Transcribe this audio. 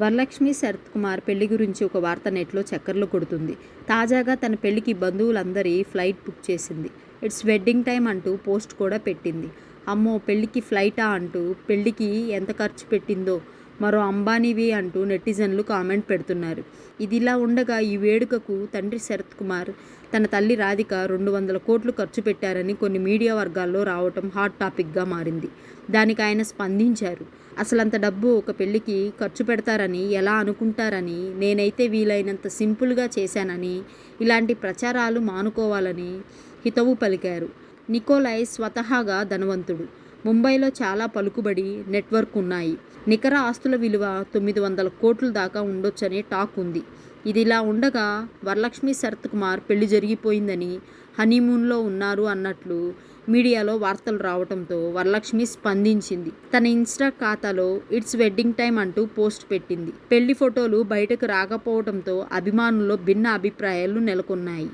వరలక్ష్మి శరత్ కుమార్ పెళ్ళి గురించి ఒక వార్త నెట్లో చక్కర్లు కొడుతుంది. తాజాగా తన పెళ్ళికి బంధువులందరి ఫ్లైట్ బుక్ చేసింది. ఇట్స్ వెడ్డింగ్ టైం అంటూ పోస్ట్ కూడా పెట్టింది. అమ్మో పెళ్ళికి ఫ్లైటా అంటూ? పెళ్ళికి ఎంత ఖర్చు పెట్టిందో? మరో అంబానీవి అంటూ నెటిజన్లు కామెంట్ పెడుతున్నారు. ఇదిలా ఉండగా ఈ వేడుకకు తండ్రి శరత్ కుమార్ తన తల్లి రాధిక రెండు వందల కోట్లు ఖర్చు పెట్టారని కొన్ని మీడియా వర్గాల్లో రావటం హాట్ టాపిక్గా మారింది. దానికి ఆయన స్పందించారు. అసలంత డబ్బు ఒక పెళ్ళికి ఖర్చు పెడతారని ఎలా అనుకుంటారని నేనైతే వీలైనంత సింపుల్గా చేశానని ఇలాంటి ప్రచారాలు మానుకోవాలని హితవు పలికారు. నికోలై స్వతహాగా ధనవంతుడు. ముంబైలో చాలా పలుకుబడి నెట్వర్క్ ఉన్నాయి. నికర ఆస్తుల విలువ తొమ్మిది వందల కోట్ల దాకా ఉండొచ్చనే టాక్ ఉంది. ఇదిలా ఉండగా వరలక్ష్మి శరత్ కుమార్ పెళ్ళి జరిగిపోయిందని హనీమూన్లో ఉన్నారు అన్నట్లు మీడియాలో వార్తలు రావడంతో వరలక్ష్మి స్పందించింది. తన ఇన్స్టా ఖాతాలో ఇట్స్ వెడ్డింగ్ టైం అంటూ పోస్ట్ పెట్టింది. పెళ్ళి ఫోటోలు బయటకు రాకపోవడంతో అభిమానుల్లో భిన్న అభిప్రాయాలు నెలకొన్నాయి.